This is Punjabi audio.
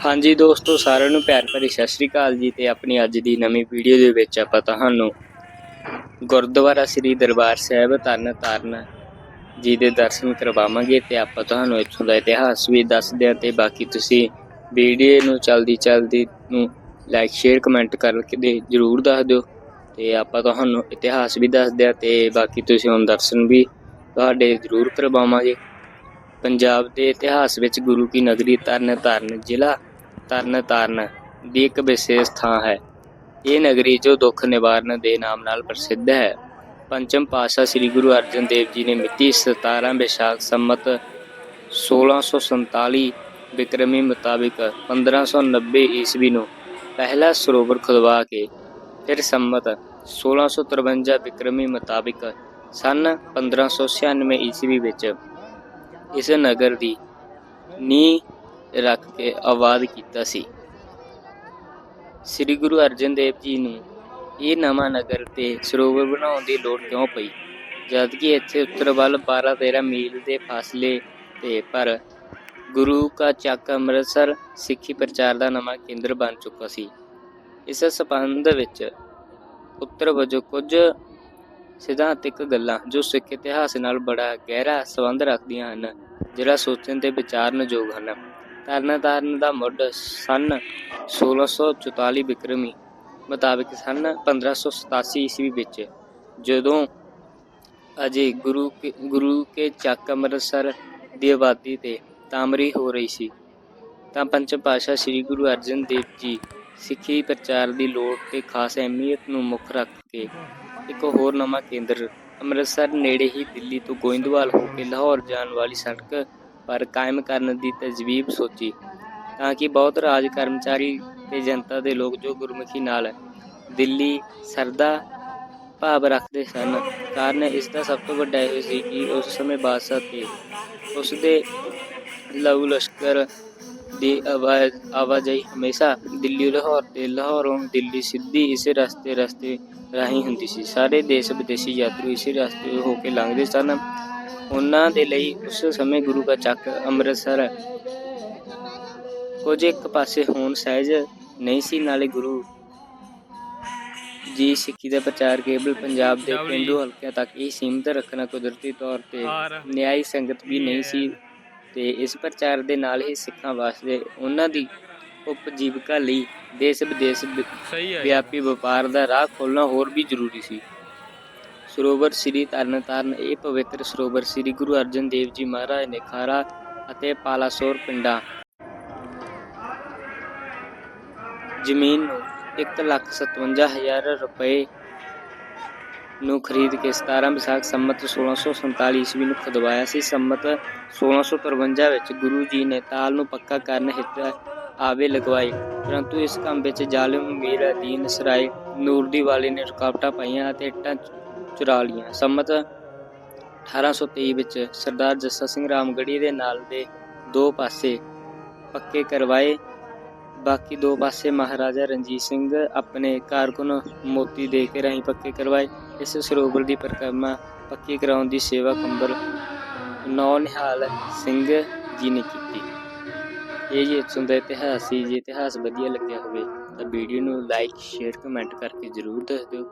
ਹਾਂਜੀ ਦੋਸਤੋ, ਸਾਰਿਆਂ ਨੂੰ ਪਿਆਰ ਭਰੀ ਸਤਿ ਸ੍ਰੀ ਅਕਾਲ ਜੀ ਤੇ ਆਪਣੀ ਅੱਜ ਦੀ ਨਵੀਂ ਵੀਡੀਓ ਦੇ ਵਿੱਚ ਆਪਾਂ ਤੁਹਾਨੂੰ ਗੁਰਦੁਆਰਾ ਸ੍ਰੀ ਦਰਬਾਰ ਸਾਹਿਬ ਤਰਨ ਤਾਰਨ ਜੀ ਦੇ ਦਰਸ਼ਨ ਕਰਵਾਵਾਂਗੇ ਤੇ ਆਪਾਂ ਤੁਹਾਨੂੰ ਇੱਥੋਂ ਦਾ ਇਤਿਹਾਸ ਵੀ ਦੱਸਦੇ ਹਾਂ ਤੇ ਬਾਕੀ ਤੁਸੀਂ ਵੀਡੀਓ ਨੂੰ ਚਲਦੀ ਚਲਦੀ ਨੂੰ ਲਾਈਕ ਸ਼ੇਅਰ ਕਮੈਂਟ ਕਰਕੇ ਦੇ ਜਰੂਰ ਦੱਸ ਦਿਓ ਤੇ ਆਪਾਂ ਤੁਹਾਨੂੰ ਇਤਿਹਾਸ ਵੀ ਦੱਸਦੇ ਹਾਂ ਤੇ ਬਾਕੀ ਤੁਸੀਂ ਹੁਣ ਦਰਸ਼ਨ ਵੀ ਤੁਹਾਡੇ ਜਰੂਰ ਕਰਵਾਵਾਂਗੇ। ਪੰਜਾਬ ਦੇ ਇਤਿਹਾਸ ਵਿੱਚ ਗੁਰੂ ਕੀ ਨਗਰੀ ਤਰਨ ਤਾਰਨ ਜ਼ਿਲ੍ਹਾ ਤਰਨ ਤਾਰਨ ਦੀ ਇੱਕ ਵਿਸ਼ੇਸ਼ ਥਾਂ ਹੈ। ਇਹ ਨਗਰੀ ਜੋ ਦੁੱਖ ਨਿਵਾਰਨ ਦੇ ਨਾਮ ਨਾਲ ਪ੍ਰਸਿੱਧ ਹੈ। ਪੰਚਮ ਪਾਤਸ਼ਾਹ ਸ੍ਰੀ ਗੁਰੂ ਅਰਜਨ ਦੇਵ ਜੀ ਨੇ ਮਿਤੀ 17 ਵਿਸ਼ਾਖ ਸੰਮਤ 1647 ਵਿਕਰਮੀ ਮੁਤਾਬਿਕ 1590 ਈਸਵੀ ਨੂੰ ਪਹਿਲਾ ਸਰੋਵਰ ਖੁਦਵਾ ਕੇ ਫਿਰ ਸੰਮਤ 1653 ਵਿਕਰਮੀ ਮੁਤਾਬਿਕ ਸਨ 1596 ਈਸਵੀ ਵਿੱਚ ਇਸ ਨਗਰ ਦੀ ਨੀ ਰੱਖ ਕੇ ਆਬਾਦ ਕੀਤਾ ਸੀ। ਸ੍ਰੀ ਗੁਰੂ ਅਰਜਨ ਦੇਵ ਜੀ ਨੂੰ ਇਹ ਨਵਾਂ ਨਗਰ ਤੇ ਸਰੋਵਰ ਬਣਾਉਣ ਦੀ ਲੋੜ ਕਿਉਂ ਪਈ? ਜਦ ਕਿ ਇੱਥੇ ਉੱਤਰ ਵੱਲ 12-13 ਮੀਲ ਦੇ ਫਾਸਲੇ ਤੇ ਪਰ ਗੁਰੂ ਕਾ ਚੱਕ ਅੰਮ੍ਰਿਤਸਰ ਸਿੱਖੀ ਪ੍ਰਚਾਰ ਦਾ ਨਵਾਂ ਕੇਂਦਰ ਬਣ ਚੁੱਕਾ ਸੀ। ਇਸ ਸੰਬੰਧ ਵਿੱਚ ਉੱਤਰ ਵਜੋਂ ਕੁਝ ਸਿਧਾਂਤਿਕ ਗੱਲਾਂ ਜੋ ਸਿੱਖ ਇਤਿਹਾਸ ਨਾਲ ਬੜਾ ਗਹਿਰਾ ਸੰਬੰਧ ਰੱਖਦੀਆਂ ਹਨ, ਜਿਹੜਾ ਸੋਚਣ ਤੇ ਵਿਚਾਰਨ ਯੋਗ ਹਨ। ਤਰਨ ਤਾਰਨ ਦਾ ਮੁੱਢ ਸਨ 1644 ਵਿਕਰਮੀ ਮੁਤਾਬਿਕ ਸਨ 1587 ਈਸਵੀ ਵਿੱਚ, ਜਦੋਂ ਅਜੇ ਗੁਰੂ ਕੇ- ਗੁਰੂ ਕੇ ਚੱਕ ਅੰਮ੍ਰਿਤਸਰ ਦੀ ਆਬਾਦੀ ਤੇ ਤਾਮਰੀ ਹੋ ਰਹੀ ਸੀ, ਤਾਂ ਪੰਚਮ ਪਾਤਸ਼ਾਹ ਸ੍ਰੀ ਗੁਰੂ ਅਰਜਨ ਦੇਵ ਜੀ ਸਿੱਖੀ ਪ੍ਰਚਾਰ ਦੀ ਲੋੜ ਤੇ ਖਾਸ ਅਹਿਮੀਅਤ ਨੂੰ ਮੁੱਖ ਰੱਖ ਕੇ ਇੱਕ ਹੋਰ ਨਵਾਂ ਕੇਂਦਰ ਅੰਮ੍ਰਿਤਸਰ ਨੇੜੇ ਹੀ ਦਿੱਲੀ ਤੋਂ ਗੋਇੰਦਵਾਲ ਹੋ ਕੇ ਲਾਹੌਰ ਜਾਣ ਵਾਲੀ ਸੜਕ ਪਰ ਕਾਇਮ ਕਰਨ ਦੀ ਤਜਵੀਬ ਸੋਚੀ, ਤਾਂ ਕਿ ਬਹੁਤ ਰਾਜ ਕਰਮਚਾਰੀ ਤੇ ਜਨਤਾ ਦੇ ਲੋਕ ਜੋ ਗੁਰਮੁਖੀ ਨਾਲ ਦਿੱਲੀ ਸਰਦਾ ਭਾਵ ਰੱਖਦੇ ਸਨ, ਕਾਰਨ ਇਸ ਦਾ ਸਭ ਤੋਂ ਵੱਡਾ ਇਹ ਸੀ ਕਿ ਉਸ ਸਮੇਂ ਬਾਦਸ਼ਾਹ ਤੇ ਉਸ ਦੇ ਲਹੂ ਲਸ਼ਕਰ ਦੀ ਆਵਾਜ਼ ਆਵਾਜਾਈ ਹਮੇਸ਼ਾ ਦਿੱਲੀ ਲਾਹੌਰ ਤੇ ਲਾਹੌਰੋਂ ਦਿੱਲੀ ਸਿੱਧੀ ਇਸੇ ਰਸਤੇ ਰਸਤੇ ਰਾਹੀਂ ਹੁੰਦੀ ਸੀ। ਸਾਰੇ ਦੇਸ਼ ਵਿਦੇਸ਼ੀ ਯਾਤਰੀ ਇਸੇ ਰਸਤੇ ਹੋ ਕੇ ਲੰਘਦੇ ਸਨ। ਉਹਨਾਂ ਦੇ ਲਈ ਉਸ ਸਮੇਂ ਗੁਰੂ ਦਾ ਚੱਕ ਅੰਮ੍ਰਿਤਸਰ ਕੁਝ ਇੱਕ ਪਾਸੇ ਹੋਣ ਸਹਿਜ ਨਹੀਂ ਸੀ ਨਾਲੇ ਗੁਰੂ ਜੀ ਸਿੱਖੀ ਦਾ ਪ੍ਰਚਾਰ ਕੇਵਲ ਪੰਜਾਬ ਦੇ ਪਿੰਡੂ ਹਲਕਿਆਂ ਤੱਕ ਹੀ ਸੀਮਿਤ ਰੱਖਣਾ ਕੁਦਰਤੀ ਤੌਰ ਤੇ ਨਿਆਈ ਸੰਗਤ ਵੀ ਨਹੀਂ ਸੀ ਤੇ ਇਸ ਪ੍ਰਚਾਰ ਦੇ ਨਾਲ ਹੀ ਸਿੱਖਾਂ ਵਾਸਤੇ ਉਹਨਾਂ ਦੀ ਉਪਜੀਵਕਾ ਲਈ ਦੇਸ਼ ਵਿਦੇਸ਼ ਵਿਆਪੀ ਵਪਾਰ ਦਾ ਰਾਹ ਖੋਲ੍ਹਣਾ ਹੋਰ ਵੀ ਜ਼ਰੂਰੀ ਸੀ। ਸਰੋਵਰ ਸ੍ਰੀ ਤਰਨਤਾਰਨ, ਇਹ ਪਵਿੱਤਰ ਸਰੋਵਰ ਸ੍ਰੀ ਗੁਰੂ ਅਰਜਨ ਦੇਵ ਜੀ ਮਹਾਰਾਜ ਨੇ ਖਾਰਾ ਅਤੇ ਪਾਲਾਸੋਰ ਪਿੰਡਾਂ ਜ਼ਮੀਨ ਨੂੰ 157000 ਰੁਪਏ ਨੂੰ ਖਰੀਦ ਕੇ 17 ਵਿਸਾਖ ਸੰਮਤ 1647 ਈਸਵੀ ਨੂੰ ਖੁਦਵਾਇਆ ਸੀ। ਸੰਮਤ 1653 ਵਿੱਚ ਗੁਰੂ ਜੀ ਨੇ ਤਾਲ ਨੂੰ ਪੱਕਾ ਕਰਨ ਹਿੱਤ ਆਵੇ ਲਗਵਾਏ ਪਰੰਤੂ ਇਸ ਕੰਮ ਵਿੱਚ ਜ਼ਾਲਿਮ ਮੀਰ ਅਦੀਨ ਸਰਾਏ ਨੂਰਦੀ ਵਾਲੇ ਨੇ ਰੁਕਾਵਟਾਂ ਪਾਈਆਂ ਅਤੇ ਇੱਟਾਂ ਚੁਰਾ ਲਈਆਂ। ਸੰਮਤ 1823 ਵਿੱਚ ਸਰਦਾਰ ਜੱਸਾ ਸਿੰਘ ਰਾਮਗੜੀ ਦੇ ਨਾਲ ਦੇ ਦੋ ਪਾਸੇ ਪੱਕੇ ਕਰਵਾਏ। ਬਾਕੀ ਦੋ ਪਾਸੇ ਮਹਾਰਾਜਾ ਰਣਜੀਤ ਸਿੰਘ ਆਪਣੇ ਕਾਰਕੁਨ ਮੋਤੀ ਦੇ ਕੇ ਰਾਹੀਂ ਪੱਕੇ ਕਰਵਾਏ। ਇਸ ਸਰੋਵਰ ਦੀ ਪਰਿਕਰਮਾ ਪੱਕੀ ਕਰਾਉਣ ਦੀ ਸੇਵਾ ਕੰਬਰ ਨੌ ਨਿਹਾਲ ਸਿੰਘ ਜੀ ਨੇ ਕੀਤੀ। ਇਹ ਜੀ ਇੱਥੋਂ ਇਤਿਹਾਸ ਸੀ। ਜੇ ਇਤਿਹਾਸ ਵਧੀਆ ਲੱਗਿਆ ਹੋਵੇ ਤਾਂ ਵੀਡੀਓ ਨੂੰ ਲਾਈਕ, ਸ਼ੇਅਰ, ਕਮੈਂਟ ਕਰਕੇ ਜ਼ਰੂਰ ਦੱਸ ਦਿਓ।